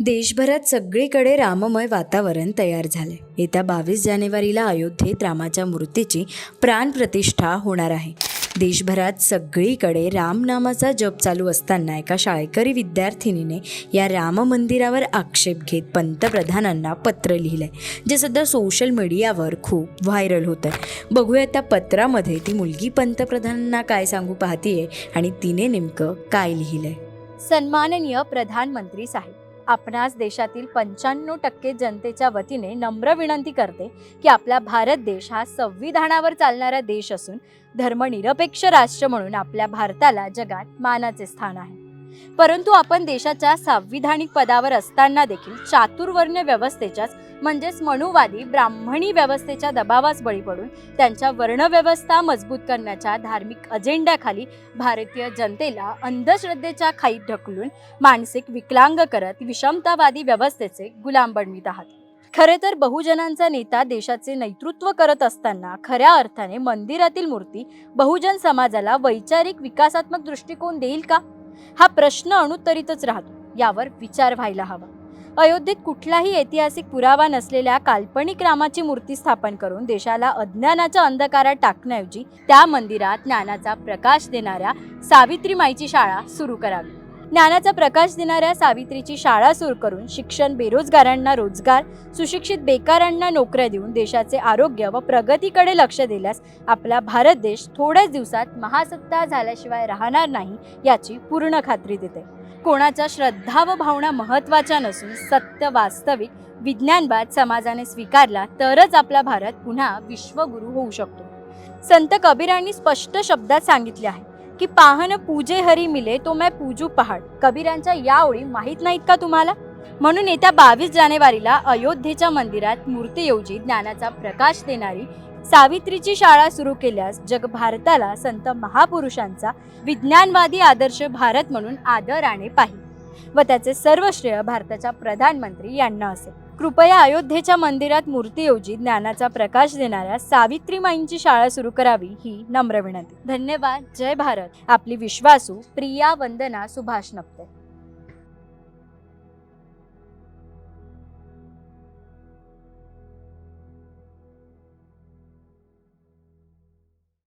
देशभरात सगळीकडे राममय वातावरण तयार झाले. येत्या बावीस जानेवारीला अयोध्येत रामाच्या मूर्तीची प्राणप्रतिष्ठा होणार आहे. देशभरात सगळीकडे रामनामाचा जप चालू असताना एका शाळेकरी विद्यार्थिनीने या राम मंदिरावर आक्षेप घेत पंतप्रधानांना पत्र लिहिलंय जे सध्या सोशल मीडियावर खूप व्हायरल होत आहे बघूया त्या पत्रामध्ये ती मुलगी पंतप्रधानांना काय सांगू पाहतीये आणि तिने नेमकं काय लिहिलंय. सन्माननीय प्रधानमंत्री साहेब आपणास देशातील पंच्याण्णव टक्के जनतेच्या वतीने नम्र विनंती करते की आपला भारत देश हा संविधानावर चालणारा देश असून धर्मनिरपेक्ष राष्ट्र म्हणून आपल्या भारताला जगात मानाचे स्थान आहे. परंतु आपण देशाच्या संविधानिक पदावर असताना देखील चातुर्वर्ण्य व्यवस्थेच्याच म्हणजेच मनुवादी ब्राह्मणी व्यवस्थेच्या दबावास बळी पडून त्यांच्या वर्णव्यवस्था मजबूत करण्याच्या धार्मिक अजेंड्याखाली भारतीय जनतेला अंधश्रद्धेच्या खाईत ढकलून मानसिक विकलांग करत विषमतावादी व्यवस्थेचे गुलाम बनवित आहात. खरे तर बहुजनांचा नेता देशाचे नेतृत्व करत असताना खऱ्या अर्थाने मंदिरातील मूर्ती बहुजन समाजाला वैचारिक विकासात्मक दृष्टिकोन देईल का? हा प्रश्न अणुत्तरीतच राहतो यावर विचार व्हायला हवा. अयोध्येत कुठलाही ऐतिहासिक पुरावा नसलेल्या काल्पनिक रामाची मूर्ती स्थापन करून देशाला अज्ञानाच्या अंधकारात टाकण्याऐवजी त्या मंदिरात ज्ञानाचा प्रकाश देणाऱ्या सावित्रीमाईची शाळा सुरू करावी. ज्ञानाचा प्रकाश देणाऱ्या सावित्रीची शाळा सुरू करून शिक्षण बेरोजगारांना रोजगार सुशिक्षित बेकारांना नोकऱ्या देऊन देशाचे आरोग्य व प्रगतीकडे लक्ष दिल्यास आपला भारत देश थोड्याच दिवसात महासत्ता झाल्याशिवाय राहणार नाही याची पूर्ण खात्री देते. कोणाच्या श्रद्धा व भावना महत्त्वाच्या नसून सत्य वास्तविक विज्ञानवाद समाजाने स्वीकारला तरच आपला भारत पुन्हा विश्वगुरू होऊ शकतो. संत कबीरांनी स्पष्ट शब्दात सांगितले आहे की पाहन पूजे हरी मिले तो मैं पूजू पहाड. कबीरांच्या या ओळी माहीत नाहीत का तुम्हाला? म्हणून येत्या बावीस जानेवारीला अयोध्येच्या मंदिरात मूर्तीऐवजी ज्ञानाचा प्रकाश देणारी सावित्रीची शाळा सुरू केल्यास जग भारताला संत महापुरुषांचा विज्ञानवादी आदर्श भारत म्हणून आदराने पाहिजे. व त्याचे सर्व श्रेय भारताच्या प्रधानमंत्री यांना असेल. कृपया अयोध्येच्या मंदिरात मूर्तीऐवजी ज्ञानाचा प्रकाश देणाऱ्या सावित्रीमाईंची शाळा सुरू करावी ही नम्र विनंती. धन्यवाद. जय भारत. आपली विश्वासू प्रिया वंदना सुभाष नप्ते.